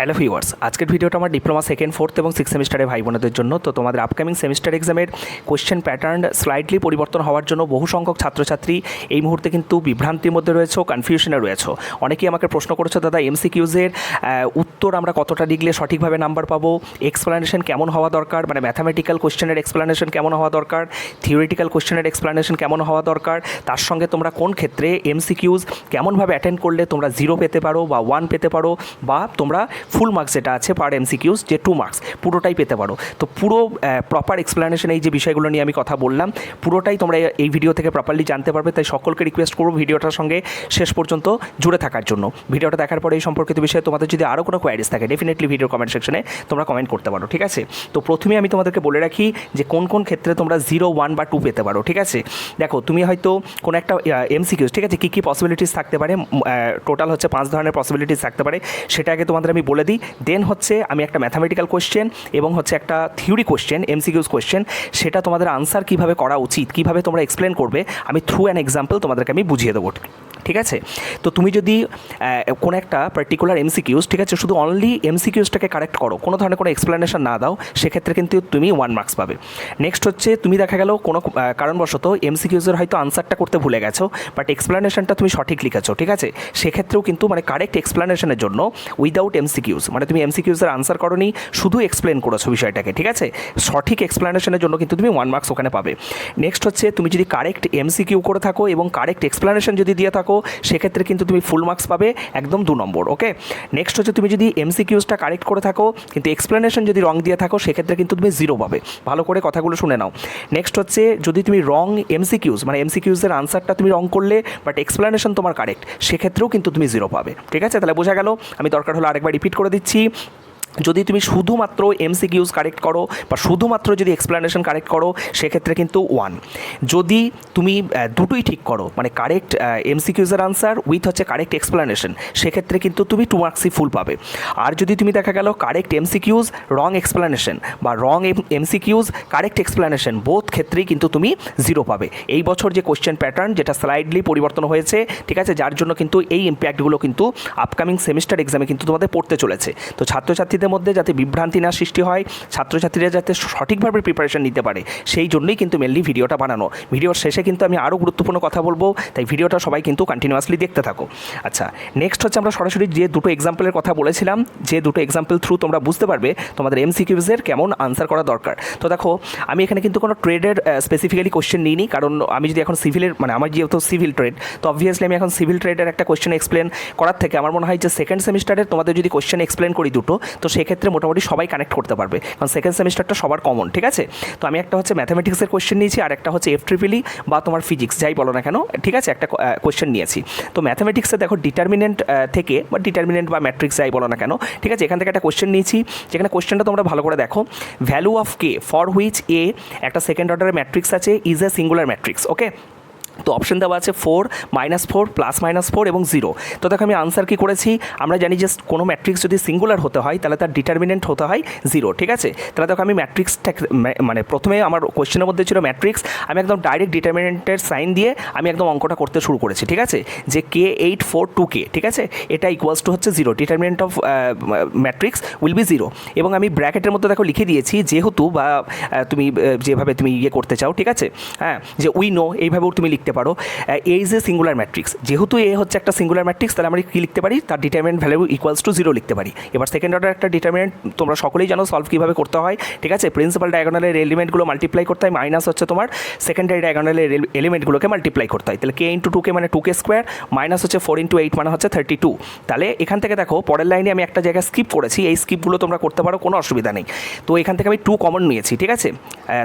Hello viewers, আজকের ভিডিওটা আমার ডিপ্লোমা সেকেন্ড, ফোর্থ এবং সিক্স সেমিস্টারের ভাই বোনদের জন্য। তো তোমাদের আপকামিং সেমিস্টার এক্সামের কোশ্চেন প্যাটার্ন স্লাইডলি পরিবর্তন হওয়ার জন্য বহু সংখ্যক ছাত্রছাত্রী এই মুহূর্তে কিন্তু বিভ্রান্তির মধ্যে রয়েছে কনফিউশনে রয়েছে। অনেকেই আমাকে প্রশ্ন করেছে, দাদা এমসিকিউজের উত্তর আমরা কতটা লিখলে সঠিকভাবে নাম্বার পাবো? এক্সপ্লানেশন কেমন হওয়া দরকার? মানে ম্যাথামেটিক্যাল কোশ্চেনের এক্সপ্লানেশন কেমন হওয়া দরকার? থিওরিটিক্যাল কোশ্চেনের এক্সপ্লানেশন কেমন হওয়া দরকার? তার সঙ্গে তোমরা কোন ক্ষেত্রে এমসিকিউজ কেমনভাবে অ্যাটেন্ড করলে তোমরা জিরো পেতে পারো বা ওয়ান পেতে পারো? বা তোমরা ফুল মার্কস যেটা আছে পার এমসিকিউজ যে টু মার্কস পুরোটাই পেতে পারো। তো পুরো প্রপার এক্সপ্লানেশন এই যে বিষয়গুলো নিয়ে আমি কথা বললাম, পুরোটাই তোমরা এই ভিডিও থেকে প্রপারলি জানতে পারবে। তাই সকলকে রিকোয়েস্ট করব ভিডিওটার সঙ্গে শেষ পর্যন্ত জুড়ে থাকার জন্য। ভিডিওটা দেখার পরে এই সম্পর্কিত বিষয়ে তোমাদের যদি আরও কোনো কোয়ারিজ থাকে ডেফিনেটলি ভিডিও কমেন্ট সেকশনে তোমরা কমেন্ট করতে পারো, ঠিক আছে? তো প্রথমে আমি তোমাদেরকে বলে রাখি যে কোন কোন ক্ষেত্রে তোমরা জিরো ওয়ান বা টু পেতে পারো, ঠিক আছে? দেখো, তুমি হয়তো কোনো একটা এমসিকিউজ ঠিক আছে? কী কী পসিবিলিটিস থাকতে পারে? টোটাল হচ্ছে পাঁচ ধরনের পসিবিলিটিস থাকতে পারে। সেটা আগে তোমাদের আমি বলে দিই। দেন হচ্ছে আমি একটা ম্যাথামেটিক্যাল কোয়েশ্চেন এবং হচ্ছে একটা থিওরি কোয়েশ্চেন এমসিকিউজ কোয়েশ্চেন সেটা তোমাদের আনসার কীভাবে করা উচিত, কীভাবে তোমরা এক্সপ্লেন করবে, আমি থ্রু অ্যান এক্সাম্পল তোমাদেরকে আমি বুঝিয়ে দেবো। ঠিক আছে? তো তুমি যদি কোনো একটা পার্টিকুলার এমসিকিউজ ঠিক আছে? শুধু অনলি এমসিকিউজটাকে কারেক্ট করো। কোনো ধরনের কোনো এক্সপ্লেনেশন না দাও, সেক্ষেত্রে কিন্তু তুমি ওয়ান মার্কস পাবে। নেক্সট হচ্ছে, তুমি দেখা গেল কোনো কারণবশত এমসিকিউজের হয়তো আনসারটা করতে ভুলে গেছো বাট এক্সপ্লেনেশনটা তুমি সঠিক লিখেছো, ঠিক আছে? সেক্ষেত্রেও কিন্তু মানে কারেক্ট এক্সপ্লেনেশনের জন্য উইদাউট এমসিকিউজ মানে তুমি এমসিকিউজের আনসার করনি, শুধু এক্সপ্লেন করেছ বিষয়টাকে, ঠিক আছে? সঠিক এক্সপ্লেনেশনের জন্য কিন্তু তুমি ওয়ান মার্কস ওখানে পাবে। নেক্সট হচ্ছে, তুমি যদি কারেক্ট এমসিকিউ করে থাকো এবং কারেক্ট এক্সপ্লেনেশন যদি দিয়ে থাকো সেক্ষেত্রে কিন্তু তুমি ফুল মার্কস পাবে একদম দু নম্বর ওকে নেক্সট হচ্ছে তুমি যদি এমসিকিউজটা কারেক্ট করে থাকো, কিন্তু এক্সপ্লেনেশন যদি রং দিয়ে থাকো, সেক্ষেত্রে কিন্তু তুমি জিরো পাবে। ভালো করে কথাগুলো শুনে নাও। নেক্সট হচ্ছে যদি তুমি রং এমসিকিউজ মানে এমসিকিউজের আনসারটা তুমি রং করলে বাট এক্সপ্লেনেশন তোমার কারেক্ট সেক্ষেত্রেও কিন্তু তুমি জিরো পাবে। ঠিক আছে? তাহলে বোঝা গেল, আমি দরকার হলো আরেকবার রিপিট করে দিচ্ছি। যদি তুমি শুধুমাত্র এমসিকিউজ কারেক্ট করো বা শুধুমাত্র যদি এক্সপ্লেনেশন কারেক্ট করো, সেক্ষেত্রে কিন্তু ওয়ান যদি তুমি দুটোই ঠিক করো মানে কারেক্ট এমসিকিউজের আনসার উইথ হচ্ছে কারেক্ট এক্সপ্লেনেশন সেক্ষেত্রে কিন্তু তুমি টু মার্কসই ফুল পাবে। আর যদি তুমি দেখা গেল কারেক্ট এমসিকিউজ রং এক্সপ্লেনেশন বা রং এমসিকিউজ কারেক্ট এক্সপ্লেনেশন বোধ ক্ষেত্রেই কিন্তু তুমি জিরো পাবে। এই বছর যে কোশ্চেন প্যাটার্ন যেটা স্লাইডলি পরিবর্তন হয়েছে, ঠিক আছে, যার জন্য কিন্তু এই ইম্প্যাক্টগুলো কিন্তু আপকামিং সেমিস্টার এক্সামে কিন্তু তোমাদের পড়তে চলেছে। তো ছাত্রছাত্রীদের মধ্যে যাতে বিভ্রান্তি না সৃষ্টি হয়, ছাত্রছাত্রীরা যাতে সঠিকভাবে প্রিপারেশন নিতে পারে, সেই জন্যই কিন্তু মেনলি ভিডিওটা বানানো। ভিডিওর শেষে কিন্তু আমি আরও গুরুত্বপূর্ণ কথা বলব, তাই ভিডিওটা সবাই কিন্তু কন্টিনিউয়াসলি দেখতে থাকো। আচ্ছা নেক্সট হচ্ছে আমরা সরাসরি যে দুটো এক্সাম্পলের কথা বলেছিলাম, যে দুটো এক্সাম্পল থ্রু তোমরা বুঝতে পারবে তোমাদের এমসিকিউজের কেমন আনসার করা দরকার। তো দেখো, আমি এখানে কিন্তু কোনো ট্রেডের স্পেসিফিক্যালি কোশ্চেন নিইনি, কারণ আমি যদি এখন সিভিলের মানে আমার যেহেতু সিভিল ট্রেড তো অবভিয়াসলি আমি এখন সিভিল ট্রেডের একটা কোশ্চেন এক্সপ্লেন করার থেকে আমার মনে হয় যে সেকেন্ড সেমিস্টারের তোমাদের যদি কোশ্চেন এক্সপ্লেন করি দুটো, তো সেক্ষেত্রে মোটামুটি সবাই কানেক্ট করতে পারবে। কারণ সেকেন্ড সেমিস্টারটা সবার কমন ঠিক আছে? তো আমি একটা হচ্ছে ম্যাথামেটিক্সের কোশ্চেন নিয়েছি, আর একটা হচ্ছে এফ ট্রিপিলি বা তোমার ফিজিক্স যাই বলো না কেন, ঠিক আছে? একটা কোশ্চেন নিয়েছি। তো ম্যাথামেটিক্সে দেখো ডিটারমিনেন্ট থেকে বা ডিটারমিনেন্ট বা ম্যাট্রিক্স যাই বলো না কেন, ঠিক আছে? এখান থেকে একটা কোশ্চেন নিয়েছি, যেখানে কোশ্চেনটা তোমরা ভালো করে দেখো। Value of K for which A একটা সেকেন্ড অর্ডারের ম্যাট্রিক্স আছে is A singular matrix okay তো অপশন দেওয়া আছে four minus four plus minus four এবং জিরো তো দেখো আমি আনসার কি করেছি? আমরা জানি যে কোনো ম্যাট্রিক্স যদি সিঙ্গুলার হতে হয়, তাহলে তার ডিটারমিনেন্ট হতে হয় জিরো ঠিক আছে? তাহলে দেখো আমি ম্যাট্রিক্সটা মানে প্রথমে আমার কোশ্চেনের মধ্যে ছিল ম্যাট্রিক্স আমি একদম ডাইরেক্ট ডিটারমিনেন্টের সাইন দিয়ে আমি একদম অঙ্কটা করতে শুরু করেছি, ঠিক আছে? যে K eight four two K ঠিক আছে? এটা ইকুয়ালস টু হচ্ছে zero determinant of matrix will be zero এবং আমি ব্র্যাকেটের মধ্যে দেখো লিখে দিয়েছি, যেহেতু বা তুমি যেভাবে তুমি ইয়ে করতে চাও, ঠিক আছে? হ্যাঁ যে উই নো এইভাবেও তুমি লিখতে পারো। A is A singular matrix যেহেতু এ হচ্ছে একটা সিঙ্গুলার ম্যাট্রিক্স তাহলে আমরা কী লিখতে পারি? তার determinant value equals to zero লিখতে পারি। এবার সেকেন্ড অর্ডার একটা ডিটারমিনেন্ট তোমরা সকলেই জানো সলভ কীভাবে করতে হয়। ঠিক আছে? প্রিন্সিপাল ডায়াগোনালের এলিমেন্টগুলো মাল্টিপ্লাই করতে হয় মাইনাস হচ্ছে তোমার সেকেন্ডারি ডায়াগোনালের এলিমেন্টগুলোকে মাল্টিপ্লাই করতে হয়। তাহলে কে ইন্টু টু কে মানে টু কে স্কোয়ার মাইনাস হচ্ছে ফোর ইন্টু এইট মানে হচ্ছে থার্টি টু তাহলে এখান থেকে দেখো, পরের লাইনে আমি একটা জায়গায় স্কিপ করেছি। এই স্কিপগুলো তোমরা করতে পারো, কোনো অসুবিধা নেই। তো এখান থেকে আমি টু কমন নিয়েছি, ঠিক আছে?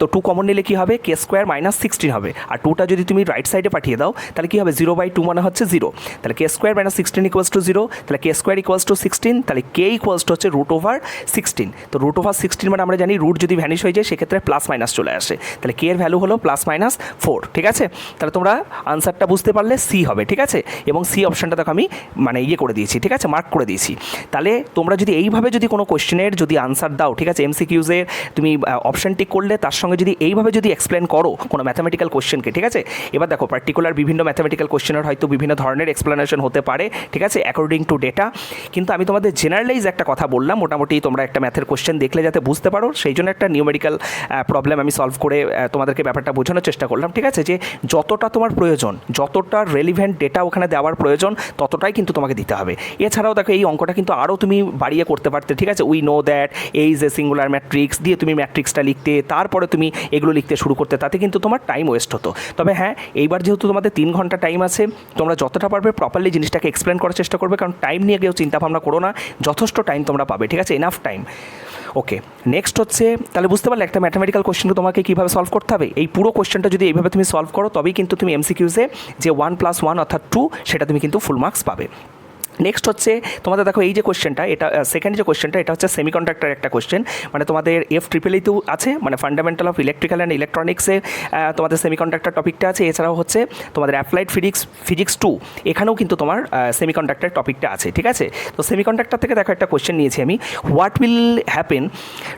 তো টু কমন নিলে কী হবে? কে স্কোয়ার মাইনাস সিক্সটিন হবে। আর টুটা যদি তুমি রাইট সাইডে পাঠিয়ে দাও, তাহলে কী হবে? জিরো বাই টু মানে হচ্ছে জিরো তাহলে K square minus sixteen equals to zero তাহলে K square equals to sixteen তাহলে কে ইকুয়ালস টু হচ্ছে রুট ওভার সিক্সটিন তো রুট ওভার সিক্সটিন মানে আমরা জানি রুট যদি ভ্যানিশ হয়ে যায়, সেক্ষেত্রে প্লাস মাইনাস চলে আসে। তাহলে কে এর ভ্যালু হলো প্লাস মাইনাস ফোর ঠিক আছে? তাহলে তোমরা আনসারটা বুঝতে পারলে সি হবে, ঠিক আছে? এবং সি অপশানটা দেখো আমি মানে ইয়ে করে দিয়েছি, ঠিক আছে? মার্ক করে দিয়েছি। তাহলে তোমরা যদি এইভাবে যদি কোনো কোশ্চেনের যদি আনসার দাও, ঠিক আছে? এমসিকিউজের তুমি অপশান টিক করলে, তার সঙ্গে যদি এইভাবে যদি এক্সপ্লেন করো কোনো ম্যাথামেটিক্যাল কোশ্চেনকে ঠিক আছে? এবার দেখো পার্টিকুলার বিভিন্ন ম্যাথামেটিক্যাল কোশ্চেনের হয়তো বিভিন্ন ধরনের এক্সপ্লেনেশন হতে পারে, ঠিক আছে? অ্যাকর্ডিং টু ডেটা কিন্তু আমি তোমাদের জেনারেলাইজ একটা কথা বললাম, মোটামুটি তোমরা একটা ম্যাথের কোশ্চেন দেখলে যাতে বুঝতে পারো। সেই জন্য একটা নিউমেরিক্যাল প্রবলেম আমি সলভ করে তোমাদেরকে ব্যাপারটা বোঝানোর চেষ্টা করলাম, ঠিক আছে? যে যতটা তোমার প্রয়োজন, যতটা রেলিভেন্ট ডেটা ওখানে দেওয়ার প্রয়োজন, ততটাই কিন্তু তোমাকে দিতে হবে। এছাড়াও দেখো, এই অঙ্কটা কিন্তু আরও তুমি বাড়িয়ে করতে পারতে, ঠিক আছে? উই নো দ্যাট এই যে সিঙ্গুলার ম্যাট্রিক্স দিয়ে তুমি ম্যাট্রিক্সটা লিখতে, তারপরে তুমি এগুলো লিখতে শুরু করতে, তাতে কিন্তু তোমার টাইম ওয়েস্ট হতো। তবে হ্যাঁ এইবার যেহেতু তোমাদের তিন ঘণ্টা টাইম আছে, তোমরা যতটা পারবে প্রপারলি জিনিসটাকে এক্সপ্লেন করার চেষ্টা করবে, কারণ টাইম নিয়ে কেউ চিন্তা ভাবনা করো না, যথেষ্ট টাইম তোমরা পাবে, ঠিক আছে? এনাফ টাইম ওকে নেক্সট হচ্ছে, তাহলে বুঝতে পারলে একটা ম্যাথামেটিক্যাল কোশ্চেনকে তোমাকে কীভাবে সলভ করতে হবে? এই পুরো কোশ্চেনটা যদি এইভাবে তুমি সলভ করো, তবেই কিন্তু তুমি এমসিকিউসে যে ওয়ান প্লাস ওয়ান অর্থাৎ টু সেটা তুমি কিন্তু ফুল মার্কস পাবে। নেক্সট হচ্ছে, তোমাদের দেখো এই যে কোশ্চেনটা এটা সেকেন্ড যে কোশ্চেনটা এটা হচ্ছে সেমিকন্ডাক্টর একটা কোশ্চেন মানে তোমাদের এফ ট্রিপল ইতেও আছে মানে ফান্ডামেন্টাল অফ ইলেকট্রিক্যাল অ্যান্ড ইলেকট্রনিক্সে তোমাদের সেমি সেমিকন্ডাক্টর টপিকটা আছে। এছাড়াও হচ্ছে, তোমাদের অ্যাপ্লাইড ফিজিক্স ফিজিক্স টু এখানেও কিন্তু তোমার সেমিকন্ডাক্টর টপিকটা আছে, ঠিক আছে? তো সেমি সেমিকন্ডাক্টর থেকে দেখো একটা কোশ্চেন নিয়েছি আমি। What will happen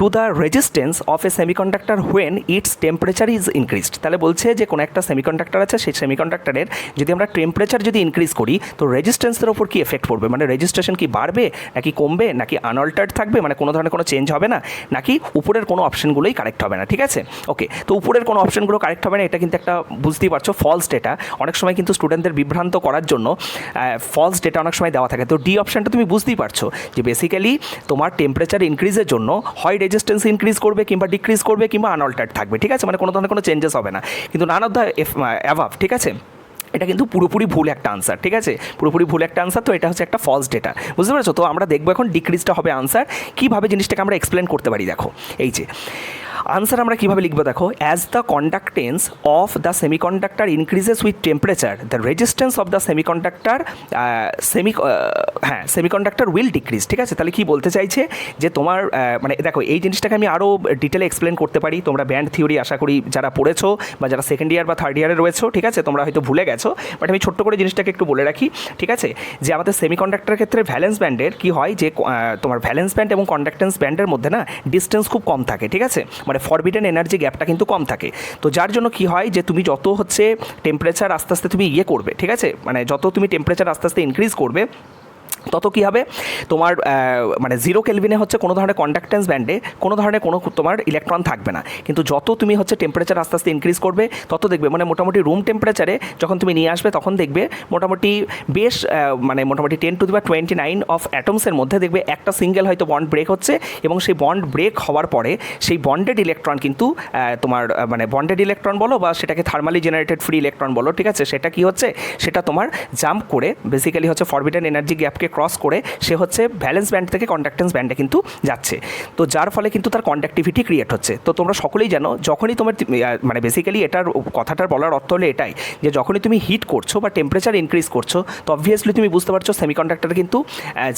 to the resistance of a semiconductor when its temperature is increased তাহলে বলছে যে, কোনো একটা সেমিকন্ডাক্টর আছে, সেই সেমি সেমিকন্ডাক্টরের যদি আমরা টেম্পারেচার যদি ইনক্রিজ করি, তো রেজিস্ট্যান্সের ওপর কি এফেক্ট পড়বে মানে রেজিস্ট্রেশন কি বাড়বে? নাকি কমবে? নাকি আনঅল্টার্ড থাকবে? মানে কোনো ধরনের কোনো চেঞ্জ হবে না? নাকি উপরের কোনো অপশনগুলোই কারেক্ট হবে না? ঠিক আছে? ওকে তো উপরের কোনো অপশনগুলো কারেক্ট হবে না, এটা কিন্তু একটা বুঝতেই পারছ ফলস ডেটা অনেক সময় কিন্তু স্টুডেন্টদের বিভ্রান্ত করার জন্য ফলস ডেটা অনেক সময় দেওয়া থাকে। তো ডি অপশনটা তুমি বুঝতেই পারছ যে বেসিক্যালি তোমার টেম্পারেচার ইনক্রিজের জন্য হয় রেজিস্ট্যান্স ইনক্রিজ করবে কিংবা ডিক্রিজ করবে কিংবা আনঅল্টার্ড থাকবে। ঠিক আছে? মানে কোনো ধরনের কোনো চেঞ্জেস হবে না। কিন্তু নান অফ দ্য অ্যাভাব ঠিক আছে? এটা কিন্তু পুরোপুরি ভুল একটা আনসার ঠিক আছে? পুরোপুরি ভুল একটা আনসার তো এটা হচ্ছে একটা ফলস ডেটা বুঝতে পারছ? তো আমরা দেখব এখন ডিক্রিজটা হবে আনসার কীভাবে জিনিসটাকে আমরা এক্সপ্লেন করতে পারি, দেখো। এই যে আনসার আমরা কীভাবে লিখব দেখো? As the conductance of the semiconductor increases with temperature the resistance of the semiconductor semi হ্যাঁ সেমিকন্ডাক্টর উইল ডিক্রিজ ঠিক আছে? তাহলে কী বলতে চাইছে? যে তোমার আহ, মানে দেখো এই জিনিসটাকে আমি আরও ডিটেলে এক্সপ্লেন করতে পারি। তোমরা ব্যান্ড থিওরি আশা করি যারা পড়েছো বা যারা সেকেন্ড ইয়ার বা থার্ড ইয়ারে রয়েছো ঠিক আছে? তোমরা হয়তো ভুলে গেছো বাট আমি ছোট্ট করে জিনিসটাকে একটু বলে রাখি ঠিক আছে? যে আমাদের সেমিকন্ডাক্টর ক্ষেত্রে ভ্যালেন্স ব্যান্ডের কি হয়? যে তোমার ভ্যালেন্স ব্যান্ড এবং কন্ডাক্টেন্স ব্যান্ডের মধ্যে না ডিস্টেন্স খুব কম থাকে ঠিক আছে? মানে ফরবিডেন এনার্জি গ্যাপটা কিন্তু কম থাকে। তো যার জন্য কি হয় যে তুমি যত হচ্ছে টেম্পারেচার আস্তে আস্তে তুমি ইয়ে করবে, ঠিক আছে? মানে যত তুমি টেম্পারেচার আস্তে আস্তে ইনক্রিজ করবে তত কী হবে? তোমার মানে জিরো কেলভিনে হচ্ছে কোনো ধরনের কন্ডাক্টেন্স ব্যান্ডে কোনো ধরনের কোনো তোমার ইলেকট্রন থাকবে না। কিন্তু যত তুমি হচ্ছে টেম্পারেচার আস্তে আস্তে ইনক্রিজ করবে, তত দেখবে মানে মোটামুটি রুম টেম্পারেচারে যখন তুমি নিয়ে আসবে, তখন দেখবে মোটামুটি বেশ মানে মোটামুটি টেন টু দি বা টোয়েন্টি নাইন অফ অ্যাটমসের মধ্যে দেখবে একটা সিঙ্গেল হয়তো বন্ড ব্রেক হচ্ছে এবং সেই বন্ড ব্রেক হওয়ার পরে সেই বন্ডেড ইলেকট্রন কিন্তু তোমার মানে বন্ডেড ইলেকট্রন বলো বা সেটাকে থার্মালি জেনারেটেড ফ্রি ইলেকট্রন বলো, ঠিক আছে? সেটা কি হচ্ছে? সেটা তোমার জাম্প করে বেসিক্যালি হচ্ছে ফরবিডেন এনার্জি গ্যাপকে ক্রস করে সে হচ্ছে ভ্যালেন্স ব্যান্ড থেকে কন্ডাক্টেন্স ব্যান্ডে কিন্তু যাচ্ছে। তো যার ফলে কিন্তু তার কন্ডাক্টিভিটি ক্রিয়েট হচ্ছে। তো তোমরা সকলেই জানো, যখনই তোমার মানে বেসিক্যালি এটার কথাটার বলার অর্থ হলো এটাই যে যখনই তুমি হিট করছ বা টেম্পারেচার ইনক্রিজ করছ, তো অবভিয়াসলি তুমি বুঝতে পারছ সেমিকন্ডাক্টর কিন্তু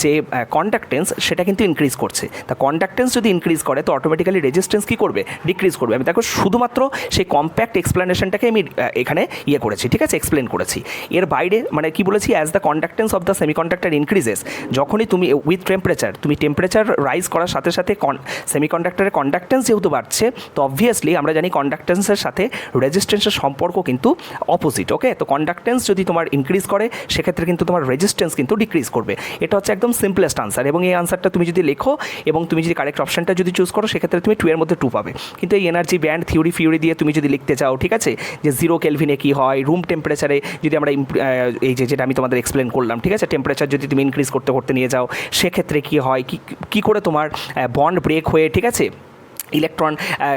যে কন্ডাক্টেন্স সেটা কিন্তু ইনক্রিজ করছে। তা কন্ডাক্টেন্স যদি ইনক্রিজ করে, তো অটোমেটিক্যালি রেজিস্ট্যান্স কী করবে? ডিক্রিজ করবে। আমি দেখো শুধুমাত্র সেই কম্প্যাক্ট এক্সপ্লেনেশনটাকে আমি এখানে ইয়ে করেছি, ঠিক আছে? এক্সপ্লেন করেছি। এর বাইরে মানে কি বলেছি? As the conductance of the semiconductor increases যখনই তুমি উইথ টেম্পারেচার তুমি টেম্পারেচার রাইজ করার সাথে সাথে কন সেমিকন্ডাক্টরের কন্ডাক্টেন্স যেহেতু বাড়ছে, তো অবভিয়াসলি আমরা জানি কন্ডাক্টেন্সের সাথে রেজিস্ট্যান্সের সম্পর্ক কিন্তু অপোজিট ওকে তো কন্ডাক্টেন্স যদি তোমার ইনক্রিজ করে, সেক্ষেত্রে কিন্তু তোমার রেজিস্ট্যান্স কিন্তু ডিক্রিজ করবে। এটা হচ্ছে একদম সিম্পলেস্ট আনসার এবং এই আনসারটা তুমি যদি লেখো এবং তুমি যদি কারেক্ট অপশানটা যদি চুজ করো, সেক্ষেত্রে তুমি টু এর মধ্যে টু পাবে। কিন্তু এই এনার্জি ব্যান্ড থিওরি ফিওরি দিয়ে তুমি যদি লিখতে চাও, ঠিক আছে? যে জিরো কেলভিনে কী হয় রুম টেম্পারেচারে যদি আমরা এই যে, যেটা আমি তোমাদের এক্সপ্লেন করলাম, ঠিক আছে? টেম্পারেচার যদি তুমি ইনক্রিজ করতে করতে নিয়ে যাও। সেক্ষেত্রে কি হয়? কি, কী করে তোমার বন্ড ব্রেক হয়ে, ঠিক আছে? ইলেকট্রন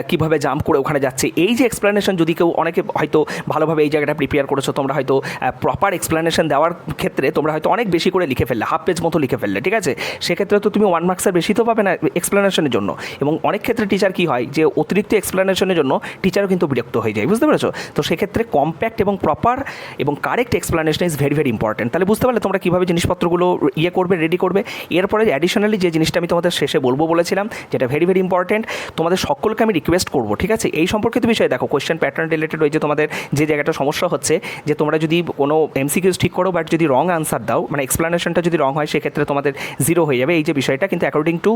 কীভাবে জাম্প করে ওখানে যাচ্ছে। এই যে এক্সপ্লেনেশন যদি কেউ অনেকে হয়তো ভালোভাবে এই জায়গাটা প্রিপেয়ার করেছ, তোমরা হয়তো প্রপার এক্সপ্লেনেশন দেওয়ার ক্ষেত্রে তোমরা হয়তো অনেক বেশি করে লিখে ফেললে হাফ পেজ মতো লিখে ফেললে, ঠিক আছে? সেক্ষেত্রে তো তুমি ওয়ান মার্কসের বেশি তো পাবে না এক্সপ্লেনেশনের জন্য। এবং অনেক ক্ষেত্রে টিচার কী হয় যে, অতিরিক্ত এক্সপ্লেনেশনের জন্য টিচারও কিন্তু বিরক্ত হয়ে যায়, বুঝতে পেরেছ? তো সেক্ষেত্রে কম্প্যাক্ট এবং প্রপার এবং correct explanation is very very important তাহলে বুঝতে পারলে তোমরা কীভাবে জিনিসপত্রগুলো ইয়ে করবে রেডি করবে। এরপরে অ্যাডিশনালি যে জিনিসটা আমি তোমাদের শেষে বলব বলেছিলাম, যেটা ভেরি ভেরি ইম্পর্টেন্ট তোমাদের তোমাদের সকলকে আমি রিকোয়েস্ট করব, ঠিক আছে? এই সম্পর্কিত বিষয়ে দেখো কোয়েশ্চেন প্যাটার্ন রিলেটেড ওই যে তোমাদের যে জায়গাটা সমস্যা হচ্ছে, যে তোমরা যদি কোনো এমসিকিউজ ঠিক করো বাট যদি রং আনসার দাও মানে এক্সপ্লানেশনটা যদি রং হয়, সেক্ষেত্রে তোমাদের জিরো হয়ে যাবে। এই যে বিষয়টা কিন্তু অ্যাকর্ডিং টু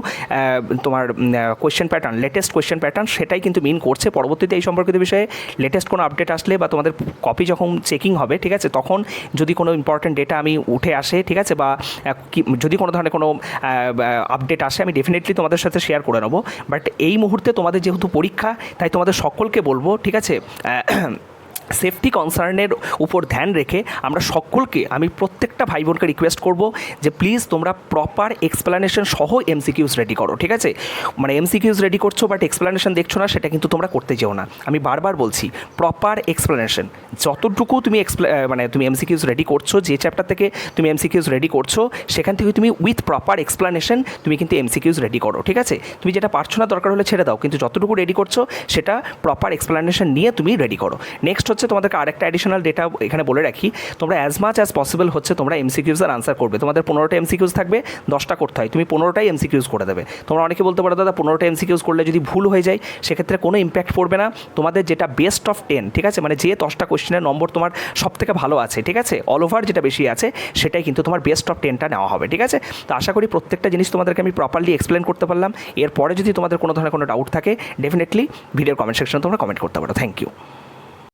তোমার question pattern latest question pattern সেটাই কিন্তু মিন করছে। পরবর্তীতে এই সম্পর্কিত বিষয়ে লেটেস্ট কোনো আপডেট আসলে বা তোমাদের কপি যখন চেকিং হবে, ঠিক আছে, তখন যদি কোনো ইম্পর্ট্যান্ট ডেটা আমি উঠে আসে, ঠিক আছে, বা যদি কোনো ধরনের কোনো আপডেট আসে, আমি ডেফিনেটলি তোমাদের সাথে শেয়ার করে নেব। বাট এই মুহূর্তে তোমাদের যেহেতু পরীক্ষা তাই তোমাদের সকলকে বলব ঠিক আছে? সেফটি কনসার্নের উপর ধ্যান রেখে আমরা সকলকে, আমি প্রত্যেকটা ভাই বোনকে রিকোয়েস্ট করব যে প্লিজ তোমরা প্রপার এক্সপ্লানেশন সহ এমসিকিউস রেডি করো, ঠিক আছে? মানে এমসিকিউস রেডি করছ বাট এক্সপ্লানেশন দেখছ না, সেটা কিন্তু তোমরা করতে যেও না। আমি বারবার বলছি প্রপার এক্সপ্লানেশন যতটুকু তুমি মানে তুমি এমসিকিউস রেডি করছ, যে চ্যাপ্টার থেকে তুমি এমসিকিউস রেডি করছ, সেখান থেকে তুমি উইথ প্রপার এক্সপ্লানেশন তুমি কিন্তু এমসিকিউস রেডি করো, ঠিক আছে? তুমি যেটা পারছ না দরকার হলে ছেড়ে দাও, কিন্তু যতটুকু রেডি করছ, সেটা প্রপার এক্সপ্লানেশন নিয়ে তুমি রেডি করো। নেক্সট হচ্ছে তোমাদেরকে আরেকটা অ্যাডিশনাল ডেটা এখানে বলে রাখি। তোমরা অ্যাজ মাচ অ্যাজ পসিবল হচ্ছে তোমরা এমসিকিউজের আনসার করবে। তোমাদের পনেরোটা এমসিকিউজ থাকবে, দশটা করতে হয়। তুমি পনেরোটাই এমসিকিউজ করে দেবে। তোমরা অনেকে বলতে পারো, দাদা, পনেরোটা এমসিকিউজ করলে যদি ভুল হয়ে যায়, সেক্ষেত্রে কোনো ইম্প্যাক্ট পড়বে না। তোমাদের যেটা বেস্ট অফ টেন ঠিক আছে? মানে যে দশটা কোয়েশ্চেনের নম্বর তোমার সব থেকে ভালো আছে, ঠিক আছে? অল ওভার যেটা বেশি আছে, সেটাই কিন্তু তোমার বেস্ট অফ টেনটা নেওয়া হবে, ঠিক আছে? তো আশা করি প্রত্যেকটা জিনিস তোমাদেরকে আমি প্রপারলি এক্সপ্লেন করতে পারলাম। এরপরে যদি তোমাদের কোনো ধরনের কোনো ডাউট থাকে ডেফিনেটলি ভিডিওর কমেন্ট সেকশনে তোমরা কমেন্ট করতে পারো। Thank you